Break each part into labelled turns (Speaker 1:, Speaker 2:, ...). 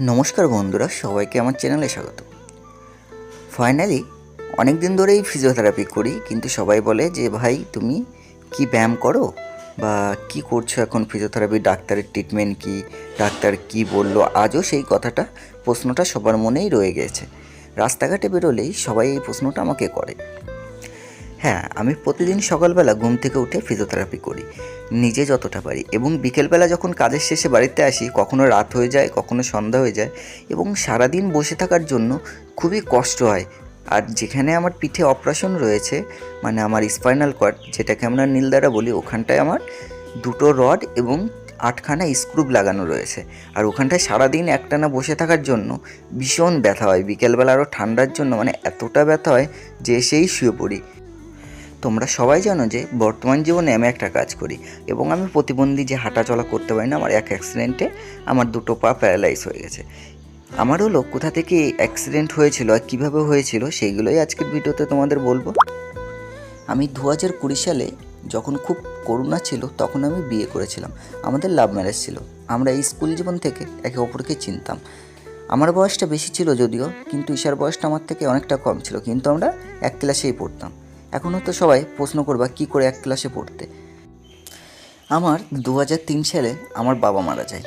Speaker 1: নমস্কার বন্ধুরা, সবাইকে আমার চ্যানেলে স্বাগত। ফাইনালি অনেক দিন ধরেই ফিজিওথেরাপি করি, কিন্তু সবাই বলে যে, ভাই, তুমি কি ব্যায়াম করো? বা কি করছ এখন? ফিজিওথেরাপি ডাক্তারের ট্রিটমেন্ট কি? ডাক্তার কি বলল? আজও সেই কথাটা, প্রশ্নটা সবার মনেই রয়ে গেছে। রাস্তাঘাটে বেরোলেই সবাই এই প্রশ্নটা আমাকে করে। হ্যাঁ আমি প্রতিদিন সকালবেলা ঘুম থেকে উঠে ফিজিওথেরাপি করি। নিজে যতটা পারি। এবং বিকেলবেলা যখন কাজের শেষে বাড়িতে আসি, কখনো রাত হয়ে যায়, কখনো সন্ধ্যা হয়ে যায় এবং সারাদিন বসে থাকার জন্য খুবই কষ্ট হয়। আর যেখানে আমার পিঠে অপারেশন রয়েছে মানে আমার স্পাইনাল কর্ড যেটাকে আমরা নীলদারা বলি, ওখানটায় আমার দুটো রড এবং আটখানা স্ক্রুপ লাগানো রয়েছে। আর ওখানটায় সারাদিন একটানা বসে থাকার জন্য ভীষণ ব্যথা হয়। বিকেলবেলা আরও ঠান্ডার জন্য মানে এতটা ব্যথা হয় যে সেই শুয়ে পড়ি। তোমরা সবাই জানো যে বর্তমান জীবনে আমি একটা কাজ করি এবং আমি প্রতিবন্ধী যে হাঁটা চলা করতে পারি না, আমার এক অ্যাক্সিডেন্টে আমার দুটো পা প্যারালাইজ হয়ে গেছে। আমার হলো কোথা থেকে অ্যাক্সিডেন্ট হয়েছিল আর কীভাবে হয়েছিল সেইগুলোই আজকের ভিডিওতে তোমাদের বলব। আমি দু হাজার কুড়ি সালে যখন খুব করোনা ছিল তখন আমি বিয়ে করেছিলাম। আমাদের লাভ ম্যারেজ ছিল। আমরা এই স্কুল জীবন থেকে একে অপরকে চিনতাম। আমার বয়সটা বেশি ছিল যদিও, কিন্তু ঈশার বয়সটা আমার থেকে অনেকটা কম ছিল। কিন্তু আমরা এক ক্লাসেই পড়তাম। এখন হয়তো সবাই প্রশ্ন করবা কি করে এক ক্লাসে পড়তে। আমার দু সালে আমার বাবা মারা যায়।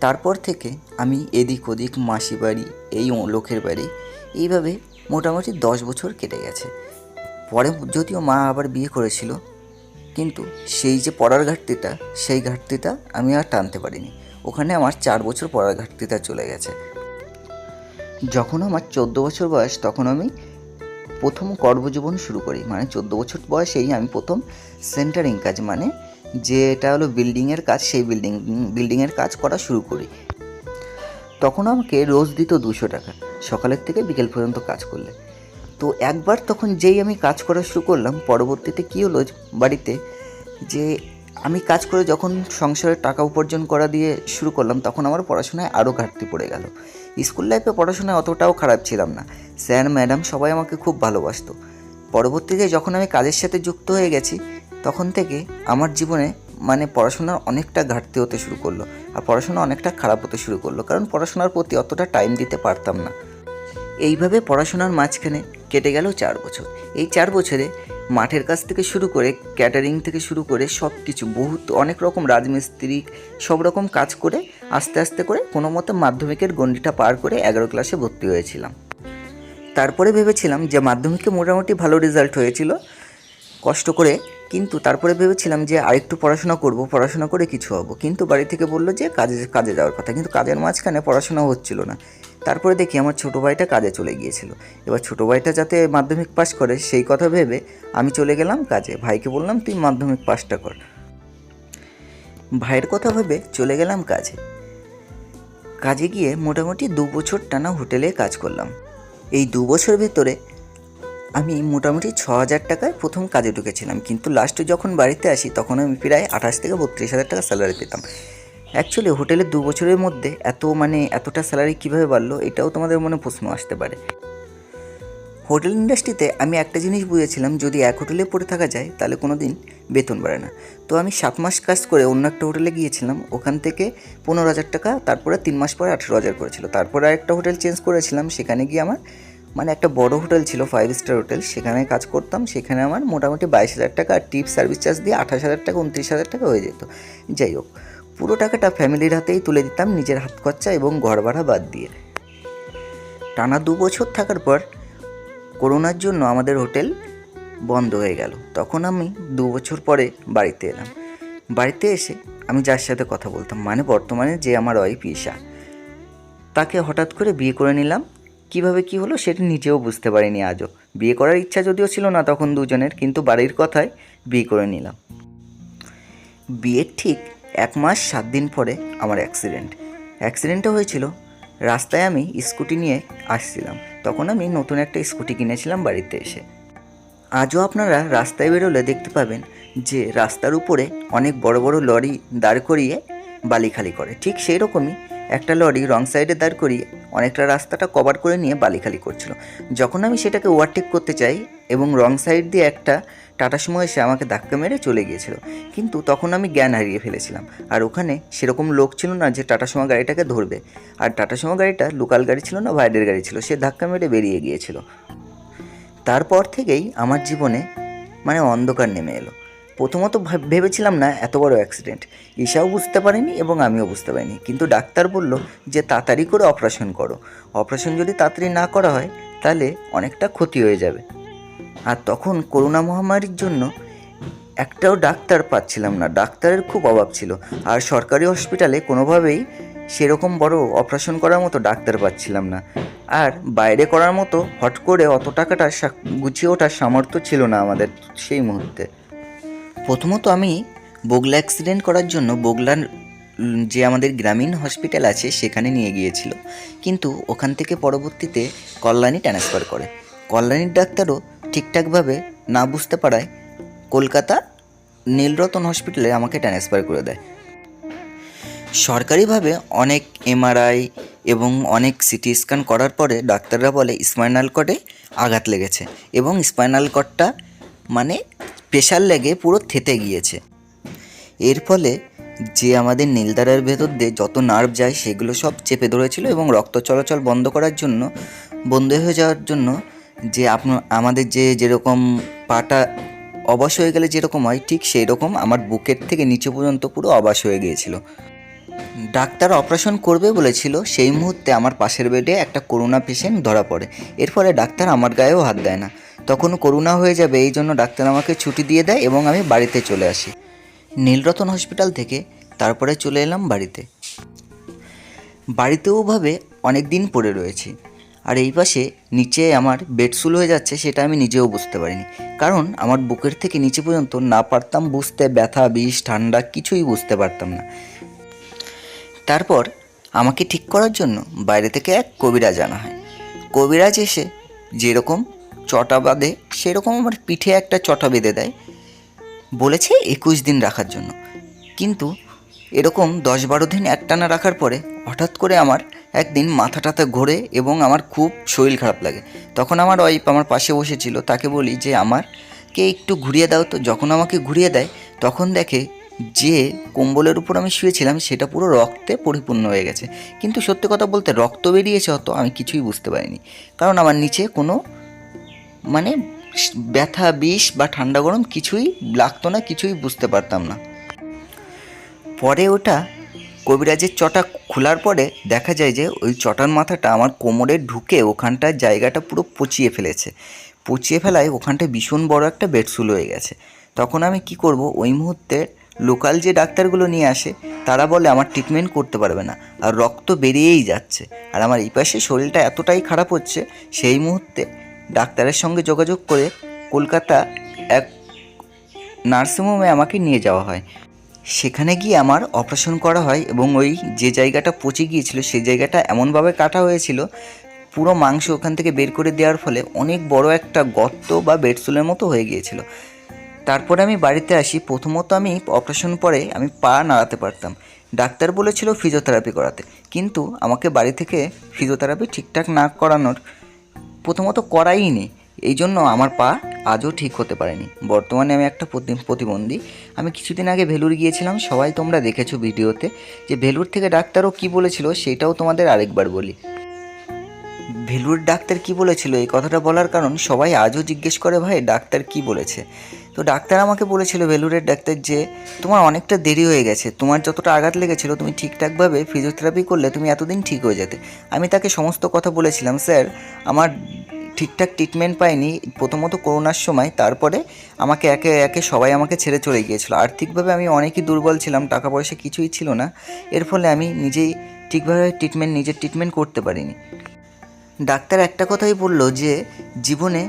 Speaker 1: তারপর থেকে আমি এদিক ওদিক মাসি বাড়ি, এই লোকের বাড়ি, এইভাবে মোটামুটি দশ বছর কেটে গেছে। পরে যদিও মা আবার বিয়ে করেছিল, কিন্তু সেই যে পড়ার ঘাটতিটা, সেই ঘাটতিটা আমি আর টানতে পারিনি। ওখানে আমার চার বছর পড়ার ঘাটতিটা চলে গেছে। যখন আমার চোদ্দ বছর বয়স, তখন আমি প্রথম কর্মজীবন শুরু করি। মানে চোদ্দ বছর বয়সেই আমি প্রথম সেন্টারিং কাজ মানে যেটা হলো বিল্ডিংয়ের কাজ, সেই বিল্ডিং বিল্ডিংয়ের কাজ করা শুরু করি। তখন আমাকে রোজ দিত দুশো টাকা, সকালের থেকে বিকেল পর্যন্ত কাজ করলে। তো একবার তখন যেই আমি কাজ করা শুরু করলাম, পরবর্তীতে কী হলো বাড়িতে যে আমি কাজ করে যখন সংসারের টাকা উপার্জন করা দিয়ে শুরু করলাম, তখন আমার পড়াশোনায় আরও ঘাটতি পড়ে গেল। স্কুল লাইফে পড়াশোনায় অতটাও খারাপ ছিলাম না। স্যার, ম্যাডাম সবাই আমাকে খুব ভালোবাসতো। পরবর্তীতে যখন আমি কাজের সাথে যুক্ত হয়ে গেছি, তখন থেকে আমার জীবনে মানে পড়াশোনার অনেকটা ঘাটতি হতে শুরু করল আর পড়াশোনা অনেকটা খারাপ হতে শুরু করল, কারণ পড়াশোনার প্রতি অতটা টাইম দিতে পারতাম না। এইভাবে পড়াশোনার মাঝখানে কেটে গেল চার বছর। এই চার বছরে মাঠের কাজ থেকে শুরু করে ক্যাটারিং থেকে শুরু করে সব কিছু বহুত, অনেক রকম রাজমিস্ত্রি, সব রকম কাজ করে আস্তে আস্তে করে কোনো মতো মাধ্যমিকের গণ্ডিটা পার করে এগারো ক্লাসে ভর্তি হয়েছিলাম। তারপরে ভেবেছিলাম যে মাধ্যমিকে মোটামুটি ভালো রেজাল্ট হয়েছিল, কষ্ট করে, কিন্তু তারপরে ভেবেছিলাম যে আরেকটু পড়াশোনা করব, পড়াশোনা করে কিছু হব। কিন্তু বাড়ি থেকে বলল যে কাজে কাজে যাওয়ার কথা, কিন্তু কাজের মাঝখানে পড়াশোনা হচ্ছিল না। তারপরে দেখি আমার ছোটো ভাইটা কাজে চলে গিয়েছিল। এবার ছোটো ভাইটা যাতে মাধ্যমিক পাশ করে, সেই কথা ভেবে আমি চলে গেলাম কাজে। ভাইকে বললাম, তুই মাধ্যমিক পাশটা কর। ভাইয়ের কথা ভেবে চলে গেলাম কাজে। কাজে গিয়ে মোটামুটি দু বছর টানা হোটেলে কাজ করলাম। এই দু বছর ভেতরে আমি মোটামুটি ছ হাজার টাকায় প্রথম কাজে ঢুকেছিলাম। কিন্তু লাস্টে যখন বাড়িতে আসি, তখন আমি প্রায় আঠাশ থেকে বত্রিশ হাজার টাকা স্যালারি পেতাম। অ্যাকচুয়ালি হোটেলে দু বছরের মধ্যে এত মানে এতটা স্যালারি কীভাবে বাড়লো, এটাও তোমাদের মনে প্রশ্ন আসতে পারে। হোটেল ইন্ডাস্ট্রিতে আমি একটা জিনিস বুঝেছিলাম, যদি এক হোটেলে পড়ে থাকা যায়, তাহলে কোনো দিন বেতন বাড়ে না। তো আমি সাত মাস কাজ করে অন্য একটা হোটেলে গিয়েছিলাম, ওখান থেকে পনেরো হাজার টাকা, তারপরে তিন মাস পরে আঠেরো হাজার করেছিল। তারপরে আরেকটা হোটেল চেঞ্জ করেছিলাম, সেখানে গিয়ে আমার মানে একটা বড় হোটেল ছিল ফাইভ স্টার হোটেল, সেখানে কাজ করতাম, সেখানে আমার মোটামুটি বাইশ হাজার টাকা আর টিপ সার্ভিস চার্জ দিয়ে আঠাশ হাজার টাকা, উনত্রিশ হাজার টাকা হয়ে যেত। যাই হোক পুরো টাকাটা ফ্যামিলির হাতেই তুলে দিতাম নিজের হাত খরচা এবং ঘর ভাড়া বাদ দিয়ে। টানা দু বছর থাকার পর করোনার জন্য আমাদের হোটেল বন্ধ হয়ে গেল। তখন আমি দু বছর পরে বাড়িতে এলাম। বাড়িতে এসে আমি যার সাথে কথা বলতাম মানে বর্তমানে যে আমার ওয়াইফ ঈশা। তাকে হঠাৎ করে বিয়ে করে নিলাম। কীভাবে কি হলো সেটা নিজেও বুঝতে পারিনি আজও। বিয়ে করার ইচ্ছা যদিও ছিল না তখন দুজনের, কিন্তু বাড়ির কথায় বিয়ে করে নিলাম। বিয়ের ঠিক এক মাস সাত দিন পরে আমার অ্যাক্সিডেন্ট অ্যাক্সিডেন্টটা হয়েছিল, রাস্তায় আমি স্কুটি নিয়ে আসছিলাম। তখন আমি নতুন একটা স্কুটি কিনেছিলাম বাড়িতে এসে। আজও আপনারা রাস্তায় বেরোলে দেখতে পাবেন যে রাস্তার উপরে অনেক বড় বড় লরি দাঁড় করিয়ে বালি খালি করে। ঠিক সেই রকমই একটা লরি রং সাইডে দাঁড় করিয়ে অনেকটা রাস্তাটা কভার করে নিয়ে বালি খালি করছিল। যখন আমি সেটাকে ওভারটেক করতে চাই এবং রং সাইড দিয়ে একটা টাটা সুমো এসে আমাকে ধাক্কা মেরে চলে গিয়েছিল। কিন্তু তখন আমি জ্ঞান হারিয়ে ফেলেছিলাম। আর ওখানে সেরকম লোক ছিল না যে টাটা সুমো গাড়িটাকে ধরবে। আর টাটা সুমো গাড়িটা লোকাল গাড়ি ছিল না বাইরের গাড়ি ছিল। সে ধাক্কা মেরে বেরিয়ে গিয়েছিল। তারপর থেকেই আমার জীবনে মানে অন্ধকার নেমে এলো। প্রথমত ভেবেছিলাম না, এত বড় অ্যাক্সিডেন্ট ঈশাও বুঝতে পারেনি এবং আমিও বুঝতে পারিনি। কিন্তু ডাক্তার বলল যে তাড়াতাড়ি করে অপারেশন করো। অপারেশন যদি তাড়াতাড়ি না করা হয়, তাহলে অনেকটা ক্ষতি হয়ে যাবে। আর তখন করোনা মহামারীর জন্য একটাও ডাক্তার পাচ্ছিলাম না। ডাক্তারের খুব অভাব ছিল। আর সরকারি হসপিটালে কোনোভাবেই সেরকম বড় অপারেশন করার মতো ডাক্তার পাচ্ছিলাম না। আর বাইরে করার মতো হট করে অত টাকাটা গুছিয়ে ওঠার সামর্থ্য ছিল না আমাদের সেই মুহূর্তে। প্রথমত আমি বগলা অ্যাক্সিডেন্ট করার জন্য বগলার যে আমাদের গ্রামীণ হসপিটাল আছে সেখানে নিয়ে গিয়েছিল। কিন্তু ওখান থেকে পরবর্তীতে কল্যাণী ট্রান্সফার করে। কল্যাণীর ডাক্তারও ঠিকঠাকভাবে না বুঝতে পারায় কলকাতা নীলরতন হসপিটালে আমাকে ট্রান্সফার করে দেয়। সরকারিভাবে অনেক এমআরআই এবং অনেক সিটি স্ক্যান করার পরে ডাক্তাররা বলে স্পাইনাল কর্ডে আঘাত লেগেছে এবং স্পাইনাল কর্ডটা মানে প্রেশার লেগে পুরো থেতে গিয়েছে। এর ফলে যে আমাদের নীলদারের ভেতর দিয়ে যত নার্ভ যায় সেগুলো সব চেপে ধরেছিল এবং রক্ত চলাচল বন্ধ করার জন্য বন্ধ হয়ে যাওয়ার জন্য যে আপনার আমাদের যে যেরকম পাটা অবাস হয়ে গেলে যেরকম হয়, ঠিক সেই রকম আমার বুকের থেকে নিচে পর্যন্ত পুরো অবাস হয়ে গিয়েছিল। ডাক্তার অপারেশন করবে বলেছিল, সেই মুহূর্তে আমার পাশের বেডে একটা করোনা পেশেন্ট ধরা পড়ে। এর ফলে ডাক্তার আমার গায়েও হাত দেয় না। তখন করোনা হয়ে যাবে, এই জন্য ডাক্তার আমাকে ছুটি দিয়ে দেয় এবং আমি বাড়িতে চলে আসি। নীলরতন হসপিটাল থেকে তারপরে চলে এলাম বাড়িতে। বাড়িতেও ভাবে অনেক দিন পড়ে রয়েছি। আর এই পাশে নিচে আমার বেডসুল হয়ে যাচ্ছে, সেটা আমি নিজেও বুঝতে পারিনি। কারণ আমার বুকের থেকে নিচে পর্যন্ত না পারতাম বুঝতে, ব্যথা, বিষ, ঠান্ডা কিছুই বুঝতে পারতাম না। তারপর আমাকে ঠিক করার জন্য বাইরে থেকে এক কবিরাজ আনা হয়। কবিরাজ এসে যেরকম চটা বাঁধে, সেরকম আমার পিঠে একটা চটা বেঁধে দেয়। বলেছে একুশ দিন রাখার জন্য। কিন্তু এরকম দশ বারো দিন একটানা রাখার পরে হঠাৎ করে আমার একদিন মাথা টাথা ঘোরে এবং আমার খুব শরীর খারাপ লাগে। তখন আমার ওয়াইফ আমার পাশে বসেছিল, তাকে বলি যে আমারকে একটু ঘুরিয়ে দাও তো। যখন আমাকে ঘুরিয়ে দেয়, তখন দেখে যে, কম্বলের উপর আমি শুয়েছিলাম, সেটা পুরো রক্তে পরিপূর্ণ হয়ে গেছে। কিন্তু সত্যি কথা বলতে রক্ত বেরিয়েছে হতো আমি কিছুই বুঝতে পারিনি। কারণ আমার নিচে কোনো মানে ব্যথা, বিষ বা ঠান্ডা গরম কিছুই লাগতো না, কিছুই বুঝতে পারতাম না। পরে ওটা কবিরাজের চটা খোলার পরে দেখা যায় যে ওই চটার মাথাটা আমার কোমরে ঢুকে ওখানটার জায়গাটা পুরো পচিয়ে ফেলেছে। পচিয়ে ফেলায় ওখানটায় ভীষণ বড় একটা বেডসুল হয়ে গেছে। তখন আমি কি করব, ওই মুহূর্তে লোকাল যে ডাক্তারগুলো নিয়ে আসে, তারা বলে আমার ট্রিটমেন্ট করতে পারবে না আর রক্ত বেরিয়েই যাচ্ছে। আর আমার এই পাশে শরীরটা এতটাই খারাপ হচ্ছে, সেই মুহূর্তে ডাক্তারের সঙ্গে যোগাযোগ করে কলকাতা এক নার্সিংহোমে আমাকে নিয়ে যাওয়া হয়। সেখানে গিয়ে আমার অপারেশন করা হয় এবং ওই যে জায়গাটা পচে গিয়েছিল, সেই জায়গাটা এমনভাবে কাটা হয়েছিল, পুরো মাংস ওখান থেকে বের করে দেওয়ার ফলে অনেক বড় একটা গর্ত বা বেডসুলের মতো হয়ে গিয়েছিল। তারপরে আমি বাড়িতে আসি, প্রথমত আমি অপারেশন পরে আমি পা নাড়াতে পারতাম। ডাক্তার বলেছিল ফিজিওথেরাপি করাতে, কিন্তু আমাকে বাড়ি থেকে ফিজিওথেরাপি ঠিকঠাক না করানোর প্রথমত করাইনি এই জন্য আমার পা আজও ঠিক হতে পারেনি। বর্তমানে আমি একটা প্রতি- প্রতিবন্ধী। আমি কিছুদিন আগে ভেলুর গিয়েছিলাম, সবাই তোমরা দেখেছ ভিডিওতে। যে ভেলুর থেকে ডাক্তারও কি বলেছিল সেটাও তোমাদের আরেকবার বলি। ভেলুর ডাক্তার কি বলেছিল? এই কথাটা বলার কারণ সবাই আজও জিজ্ঞেস করে, ভাই, ডাক্তার কি বলেছে? তো ডাক্তার আমাকে বলেছিল, ভেলুরের ডাক্তার, যে তোমার অনেকটা দেরি হয়ে গেছে। তোমার যতটা আঘাত লেগেছিল, তুমি ঠিকঠাকভাবে ফিজিওথেরাপি করলে তুমি এতদিন ঠিক হয়ে যেতে। আমি তাকে সমস্ত কথা বলেছিলাম, স্যার, আমার ঠিকঠাক ট্রিটমেন্ট পাইনি। প্রথমত করোনার সময়, তারপরে আমাকে একে একে সবাই আমাকে ছেড়ে চলে গিয়েছিল। আর্থিকভাবে আমি অনেকই দুর্বল ছিলাম টাকা পয়সা কিছুই ছিল না। এর ফলে আমি নিজেই ঠিকভাবে ট্রিটমেন্ট নিজের ট্রিটমেন্ট করতে পারিনি। ডাক্তার একটা কথাই বলল যে, জীবনে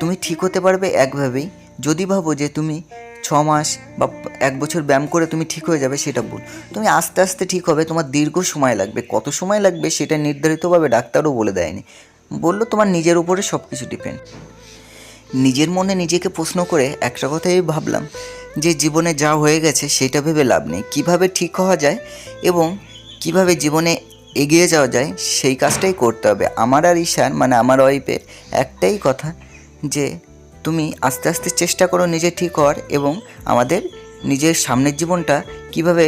Speaker 1: তুমি ঠিক হতে পারবে একভাবেই। যদি ভাবো যে তুমি ছ মাস বা এক বছর ব্যায়াম করে তুমি ঠিক হয়ে যাবে, সেটা ভুল। তুমি আস্তে আস্তে ঠিক হবে, তোমার দীর্ঘ সময় লাগবে। কত সময় লাগবে, সেটা নির্ধারিতভাবে ডাক্তারও বলে দেয়নি। বলল, তোমার নিজের উপরে সব কিছু ডিপেন্ড নিজের মনে নিজেকে প্রশ্ন করে একটা কথাই ভাবলাম, যে জীবনে যা হয়ে গেছে সেটা ভেবে লাভ নেই। কীভাবে ঠিক হওয়া যায় এবং কীভাবে জীবনে এগিয়ে যাওয়া যায় সেই কাজটাই করতে হবে। আমার আর ঈশার মানে আমার ওয়াইফের, একটাই কথা, যে তুমি আস্তে আস্তে চেষ্টা করো নিজে ঠিক হওয়ার এবং আমাদের নিজের সামনের জীবনটা কীভাবে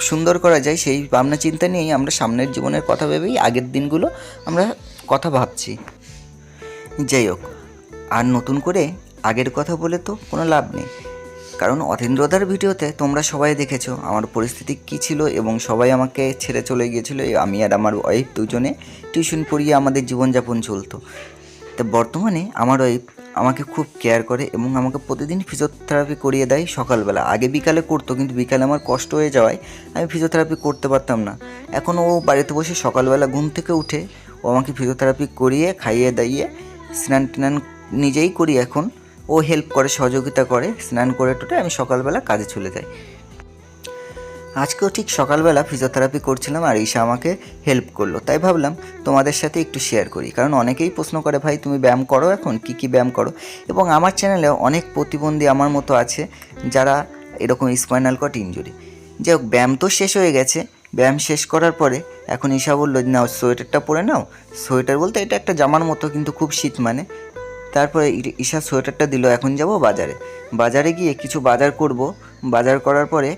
Speaker 1: সুন্দর করা যায় সেই ভাবনা চিন্তা নিয়েই আমরা সামনের জীবনের কথা ভেবেই আগের দিনগুলো আমরা কথা ভাবছি। যাই হোক আর নতুন করে আগের কথা বলে তো কোনো লাভ নেই। কারণ অতীন্দ্রদার ভিডিওতে তোমরা সবাই দেখেছ আমার পরিস্থিতি কী ছিল এবং সবাই আমাকে ছেড়ে চলে গিয়েছিল। আমি আর আমার ওয়াইফ দুজনে টিউশন পড়িয়ে আমাদের জীবনযাপন চলতো। তা বর্তমানে আমার ওয়াইফ আমাকে খুব কেয়ার করে এবং আমাকে প্রতিদিন ফিজিওথেরাপি করিয়ে দেয় সকালবেলা। আগে বিকালে করতো, কিন্তু বিকালে আমার কষ্ট হয়ে যাওয়ায় আমি ফিজিওথেরাপি করতে পারতাম না। এখন ও বাড়িতে বসে সকালবেলা ঘুম থেকে উঠে ও আমাকে ফিজিওথেরাপি করিয়ে খাইয়ে দাইয়ে স্নান টান নিজেই করি এখন। ও হেল্প করে, সহযোগিতা করে, স্নান করে টোটে আমি সকালবেলা কাজে চলে যাই। আজকেও ঠিক সকালবেলা ফিজিওথেরাপি করছিলাম আর ঈশা আমাকে হেল্প করল। তাই ভাবলাম তোমাদের সাথে একটু শেয়ার করি। কারণ অনেকেই প্রশ্ন করে, ভাই, তুমি ব্যায়াম করো এখন? কি কি ব্যায়াম করো? এবং আমার চ্যানেলে অনেক প্রতিবন্ধী আমার মতো আছে যারা এরকম স্পাইনাল কট ইঞ্জুরি যাই হোক, ব্যায়াম তো শেষ হয়ে গেছে। ব্যায়াম শেষ করার পরে এখন ঈশা বলল, নাও সোয়েটারটা পরে নাও। সোয়েটার বলতে এটা একটা জামার মতো, কিন্তু খুব শীত মানে। তারপরে ঈশা সোয়েটারটা দিল, এখন যাব বাজারে। বাজারে গিয়ে কিছু বাজার করব। বাজার করার পরে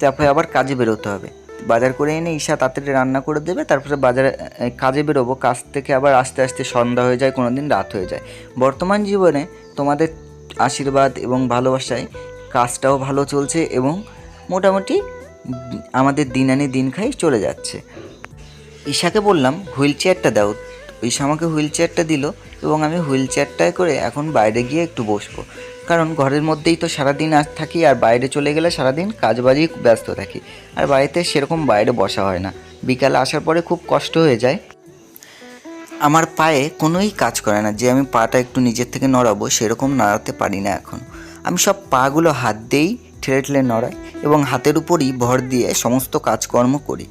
Speaker 1: তারপরে আবার কাজে বেরোতে হবে। বাজার করে এনে ঈশা তাড়াতাড়ি রান্না করে দেবে, তারপরে বাজারে কাজে বেরোবো। কাজ থেকে আবার আস্তে আস্তে সন্ধ্যা হয়ে যায় কোনো দিন রাত হয়ে যায়। বর্তমান জীবনে তোমাদের আশীর্বাদ এবং ভালোবাসায় কাজটাও ভালো চলছে এবং মোটামুটি আমাদের দিন আনি দিন খাই চলে যাচ্ছে। ঈশাকে বললাম, হুইল চেয়ারটা দাও। ঈশা আমাকে হুইল চেয়ারটা দিল এবং আমি হুইল চেয়ারটায় করে এখন বাইরে গিয়ে একটু বসবো। কারণ ঘরের মধ্যেই তো সারাদিন আজ থাকি আর বাইরে চলে গেলে সারাদিন কাজবাজেই ব্যস্ত থাকি। আর বাড়িতে সেরকম বাইরে বসা হয় না। বিকালে আসার পরে খুব কষ্ট হয়ে যায়। আমার পায়ে কোনোই কাজ করে না। যে আমি পাটা একটু নিজের থেকে নড়াবো সেরকম নাড়াতে পারি না এখন। আমি সব পাগুলো হাত দিয়েই ঠেলে ঠেলে নড়াই এবং হাতের উপরই ভর দিয়ে সমস্ত কাজকর্ম করি।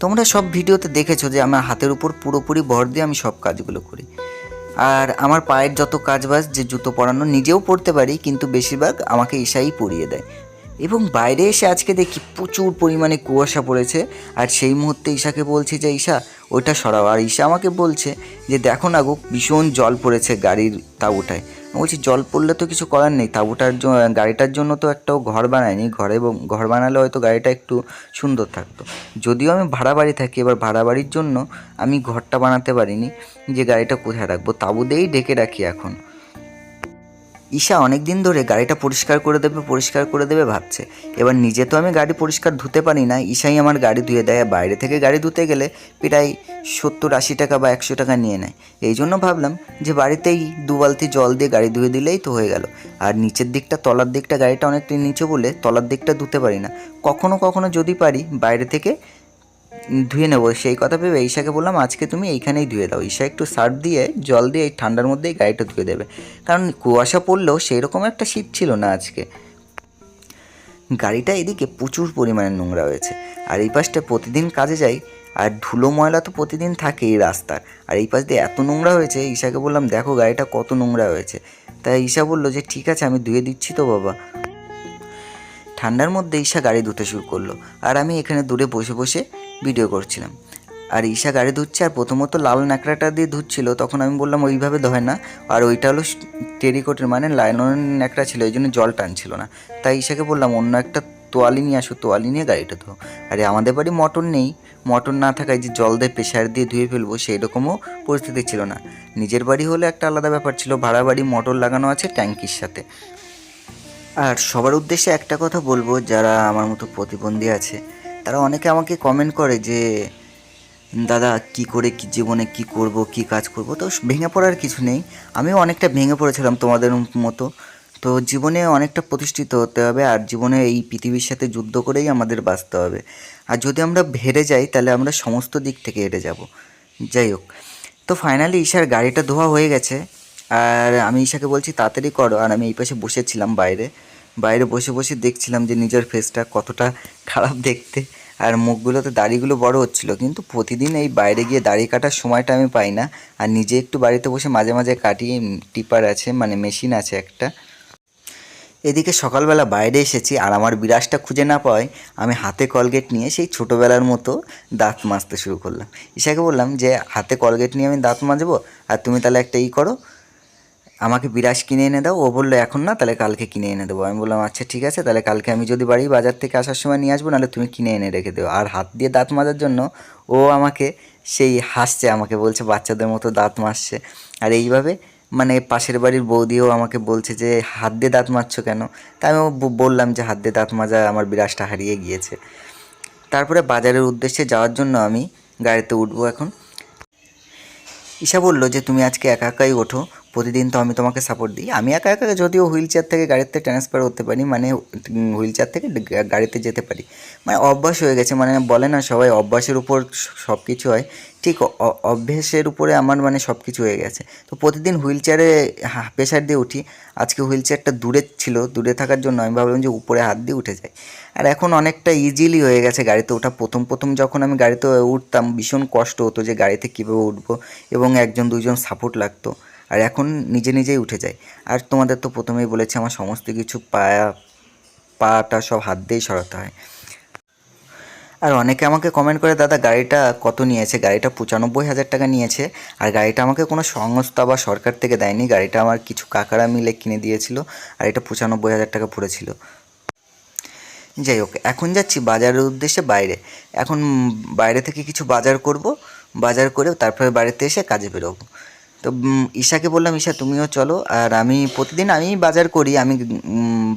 Speaker 1: তোমরা সব ভিডিওতে দেখেছ যে আমার হাতের উপর পুরোপুরি ভর দিয়ে আমি সব কাজগুলো করি। আর আমার পায়ের যত কাজবাজ যে জুতো পরানো নিজেও পরতে পারি, কিন্তু বেশিরভাগ আমাকে ঈশাই পরিয়ে দেয়। এবং বাইরে এসে আজকে দেখি প্রচুর পরিমাণে কুয়াশা পড়েছে, আর সেই মুহূর্তে ঈশাকে বলছি যে, ঈশা, ওইটা সরাও। আর ঈশা আমাকে বলছে যে, দেখো না গো, ভীষণ জল পড়েছে গাড়ির তাঁবুটায় আমি বলছি, জল পড়লে তো কিছু করার নেই। তাঁবুটার গাড়িটার জন্য তো একটাও ঘর বানায়নি ঘরে ঘর বানালে হয়তো গাড়িটা একটু সুন্দর থাকতো। যদিও আমি ভাড়া বাড়ি থাকি, এবার ভাড়া বাড়ির জন্য আমি ঘরটা বানাতে পারিনি যে গাড়িটা কোথায় রাখব। তাঁবু দিয়েই ডেকে রাখি এখন। ঈশা অনেক দিন ধরে গাড়িটা পরিষ্কার করে দেবে, পরিষ্কার করে দেবে ভাবছে। এবার নিজে তো আমি গাড়ি পরিষ্কার ধুতে পারি না, ঈশাই আমার গাড়ি ধুয়ে দেয়। বাইরে থেকে গাড়ি ধুতে গেলে প্রায় সত্তর আশি টাকা বা একশো টাকা নিয়ে নেয়। এই জন্য ভাবলাম যে বাড়িতেই দু বালতি জল দিয়ে গাড়ি ধুয়ে দিলেই তো হয়ে গেল। আর নিচের দিকটা, তলার দিকটা গাড়িটা অনেকটা নিচে বলে তলার দিকটা ধুতে পারি না। কখনো কখনো যদি পারি বাইরে থেকে ধুয়ে নেব, সেই কথা ভেবে ঈশাকে বললাম, আজকে তুমি এইখানেই ধুয়ে দাও। ঈশা একটু সার্ফ দিয়ে, জল দিয়ে এই ঠান্ডার মধ্যেই গাড়িটা ধুয়ে দেবে। কারণ কুয়াশা পড়লেও সেই রকম একটা শীত ছিল না আজকে। গাড়িটা এদিকে প্রচুর পরিমাণে নোংরা হয়েছে। আর এই পাশটা প্রতিদিন কাজে যাই, আর ধুলো ময়লা তো প্রতিদিন থাকে এই রাস্তার। আর এই পাশ দিয়ে এত নোংরা হয়েছে, ঈশাকে বললাম, দেখো গাড়িটা কত নোংরা হয়েছে। তাই ঈশা বলল যে, ঠিক আছে, আমি ধুয়ে দিচ্ছি তো বাবা। ঠান্ডার মধ্যে ঈশা গাড়ি ধুতে শুরু করল আর আমি এখানে দূরে বসে বসে ভিডিও করছিলাম। আর ঈশা গাড়ি ধুচ্ছে আর প্রথমত লাল ন্যাকড়াটা দিয়ে ধুচ্ছিল, তখন আমি বললাম ওইভাবে ধয় না। আর ওইটা হলো টেরিকোটের মানে লাইনের ন্যাকড়া ছিল ওই জন্য জল টানছিল না। তাই ঈশাকে বললাম, অন্য একটা তোয়ালি নিয়ে আসো, তোয়ালি নিয়ে গাড়িটা ধো আরে আমাদের বাড়ি মটন নেই। মটন না থাকায় যে জল দিয়ে প্রেশার দিয়ে ধুয়ে ফেলব সেই রকমও পরিস্থিতি ছিল না। নিজের বাড়ি হলে একটা আলাদা ব্যাপার ছিল, ভাড়া বাড়ি, মটর লাগানো আছে ট্যাঙ্কির সাথে। আর সবার উদ্দেশ্যে একটা কথা বলব, যারা আমার মতো প্রতিবন্ধী আছে, তারা অনেকে আমাকে কমেন্ট করে যে, দাদা, কি করে, কি জীবনে কি করব, কি কাজ করব? তো ভেঙে পড়ার কিছু নেই। আমিও অনেকটা ভেঙে পড়েছিলাম তোমাদের মতো। তো জীবনে অনেকটা প্রতিষ্ঠিত হতে হবে, আর জীবনে এই পৃথিবীর সাথে যুদ্ধ করেই আমাদের বাঁচতে হবে। আর যদি আমরা হেরে যাই, তাহলে আমরা সমস্ত দিক থেকে হেরে যাব। যাই হোক। তো ফাইনালি ঈশার গাড়িটা ধোয়া হয়ে গেছে। আর আমি ঈশাকে বলছি, তাড়াতাড়ি করো। আর আমি এই পাশে বসেছিলাম বাইরে। বাইরে বসে বসে দেখছিলাম যে নিজের ফেসটা কতটা খারাপ দেখতে। আর মুখগুলোতে দাড়িগুলো বড় হচ্ছিল। কিন্তু প্রতিদিন এই বাইরে গিয়ে দাড়ি কাটার সময়টা আমি পাই না। আর নিজে একটু বাড়িতে বসে মাঝে মাঝে কাটি টিপার আছে মানে মেশিন আছে একটা। এদিকে সকালবেলা বাইরে এসেছি আর আমার বিরাজটা খুঁজে না পাওয়ায় আমি হাতে কলগেট নিয়ে সেই ছোটোবেলার মতো দাঁত মাজতে শুরু করলাম। ঈশাকে বললাম যে, হাতে কলগেট নিয়ে আমি দাঁত মাজবো? আর তুমি তাহলে একটা ই করো। আমাকে বিরাস কিনে এনে দাও। ও বলল, এখন না, তাহলে কালকে কিনে এনে দেবো। আমি বললাম আচ্ছা ঠিক আছে, তাহলে কালকে আমি যদি বাড়ি বাজার থেকে আসার সময় নিয়ে আসব, নাহলে তুমি কিনে এনে রেখে দেবো আর হাত দিয়ে দাঁত মাজার জন্য ও আমাকে সেই হাসছে, আমাকে বলছে, বাচ্চাদের মতো দাঁত মাজছে আর এইভাবে মানে পাশের বাড়ির বৌদিও আমাকে বলছে যে, হাত দিয়ে দাঁত মারছো কেন? তা আমি বললাম যে, হাত দিয়ে দাঁত মাজা, আমার বিরাসটা হারিয়ে গিয়েছে। তারপরে বাজারের উদ্দেশ্যে যাওয়ার জন্য আমি গাড়িতে উঠবো এখন। ঈশা বলল যে, তুমি আজকে একা একাই ওঠো। প্রতিদিন তো আমি তোমাকে সাপোর্ট দিই। আমি একা একা যদিও হুইল চেয়ার থেকে গাড়িতে ট্রান্সফার হতে পারি মানে হুইল চেয়ার থেকে গাড়িতে যেতে পারি। মানে অভ্যাস হয়ে গেছে মানে বলে না সবাই, অভ্যাসের উপর সব কিছু হয়। ঠিক অভ্যেসের উপরে আমার মানে সব কিছু হয়ে গেছে। তো প্রতিদিন হুইল চেয়ারে প্রেশার দিয়ে উঠি। আজকে হুইল চেয়ারটা দূরে ছিল, দূরে থাকার জন্য আমি ভাবলাম যে উপরে হাত দিয়ে উঠে যাই। আর এখন অনেকটা ইজিলি হয়ে গেছে গাড়িতে ওঠা। প্রথম প্রথম যখন আমি গাড়িতে উঠতাম, ভীষণ কষ্ট হতো যে গাড়িতে কীভাবে উঠবো এবং একজন, দুজন সাপোর্ট লাগতো। আর এখন নিজে নিজেই উঠে যায়। আর তোমাদের তো প্রথমেই বলেছি, আমার সমস্ত কিছু পায়া, পাটা সব হাত দিয়েই সরাতে হয়। আর অনেকে আমাকে কমেন্ট করে, দাদা, গাড়িটা কত নিয়েছে? গাড়িটা পঁচানব্বই হাজার টাকা নিয়েছে। আর গাড়িটা আমাকে কোনো সংস্থা বা সরকার থেকে দেয়নি। গাড়িটা আমার কিছু কাকারা মিলে কিনে দিয়েছিল, আর এটা পঁচানব্বই হাজার টাকা পড়েছিল। যাই হোক, এখন যাচ্ছি বাজারের উদ্দেশ্যে বাইরে। এখন বাইরে থেকে কিছু বাজার করব। বাজার করে তারপরে বাড়িতে এসে কাজে বেরোবো। তো ঈশাকে বললাম, ঈশা, তুমিও চলো। আর আমি প্রতিদিন আমি বাজার করি। আমি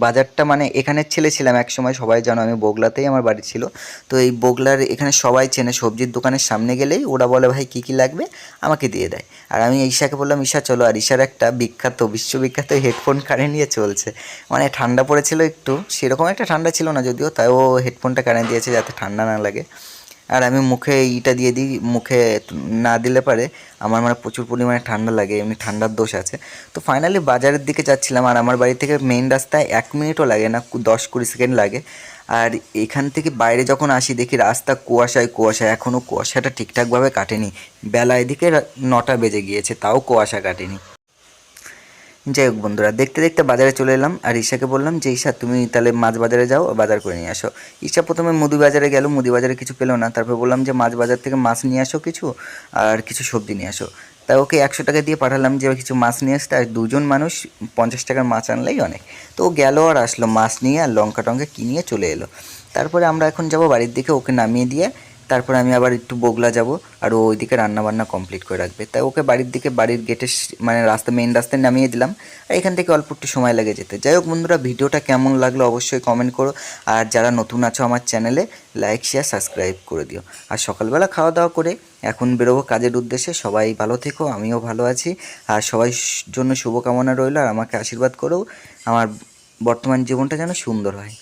Speaker 1: বাজারটা মানে এখানের ছেলে ছিলাম এক সময় সবাই জানো আমি বগলাতেই আমার বাড়ি ছিল। তো এই বগলার এখানে সবাই চেনে, সবজির দোকানের সামনে গেলেই ওরা বলে, ভাই, কী কী লাগবে? আমাকে দিয়ে দেয়। আর আমি ঈশাকে বললাম, ঈশা, চলো। আর ঈশার একটা বিখ্যাত, বিশ্ববিখ্যাত হেডফোন কানে নিয়ে চলছে। মানে ঠান্ডা পড়েছিল একটু, সেরকম একটা ঠান্ডা ছিল না যদিও, তাই ও হেডফোনটা কানে দিয়েছে যাতে ঠান্ডা না লাগে। আর আমি মুখে ইটা দিয়ে দিই, মুখে না দিলে পারে আমার মানে প্রচুর পরিমাণে ঠান্ডা লাগে, এমনি ঠান্ডার দোষ আছে। তো ফাইনালি বাজারের দিকে যাচ্ছিলাম আর আমার বাড়ি থেকে মেইন রাস্তায় এক মিনিটও লাগে না দশ কুড়ি সেকেন্ড লাগে। আর এখান থেকে বাইরে যখন আসি দেখি রাস্তা কুয়াশায় কুয়াশায় এখনও কুয়াশাটা ঠিকঠাকভাবে কাটেনি। বেলা এদিকে নটা বেজে গিয়েছে, তাও কুয়াশা কাটেনি। যাই হোক বন্ধুরা, দেখতে দেখতে বাজারে চলে এলাম আর ঈশাকে বললাম যে, ঈশা, তুমি তাহলে মাছ বাজারে যাও বাজার করে নিয়ে আসো। ঈশা প্রথমে মুদি বাজারে গেল, মুদি বাজারে কিছু পেল না। তারপর বললাম যে, মাছ বাজার থেকে মাছ নিয়ে আসো কিছু আর কিছু সবজি নিয়ে আসো। তাই ওকে একশো টাকা দিয়ে পাঠালাম যে, কিছু মাছ নিয়ে আসতে। আর দুজন মানুষ পঞ্চাশ টাকার মাছ আনলেই অনেক। তো ও গেল আর আসলো মাছ নিয়ে আর লঙ্কা টঙ্কা কিনিয়ে চলে এলো। তারপরে আমরা এখন যাব বাড়ির দিকে, ওকে নামিয়ে দিয়ে তারপরে আমি আবার একটু বগলা যাব আর ও ওইদিকে রান্নাবান্না কমপ্লিট করে রাখবে। তাই ওকে বাড়ির দিকে, বাড়ির গেটের মানে রাস্তা মেইন রাস্তায় নামিয়ে দিলাম। আর এখান থেকে অল্প একটু সময় লাগে যেতে। যাই হোক বন্ধুরা, ভিডিওটা কেমন লাগল অবশ্যই কমেন্ট করো। আর যারা নতুন আছো আমার চ্যানেলে লাইক শেয়ার সাবস্ক্রাইব করে দিও। আর সকালবেলা খাওয়া দাওয়া করে এখন বেরোবো কাজের উদ্দেশ্যে। সবাই ভালো থেকো, আমিও ভালো আছি। আর সবাই জন্য শুভকামনা রইল আর আমাকে আশীর্বাদ করো। আমার বর্তমান জীবনটা যেন সুন্দর হয়।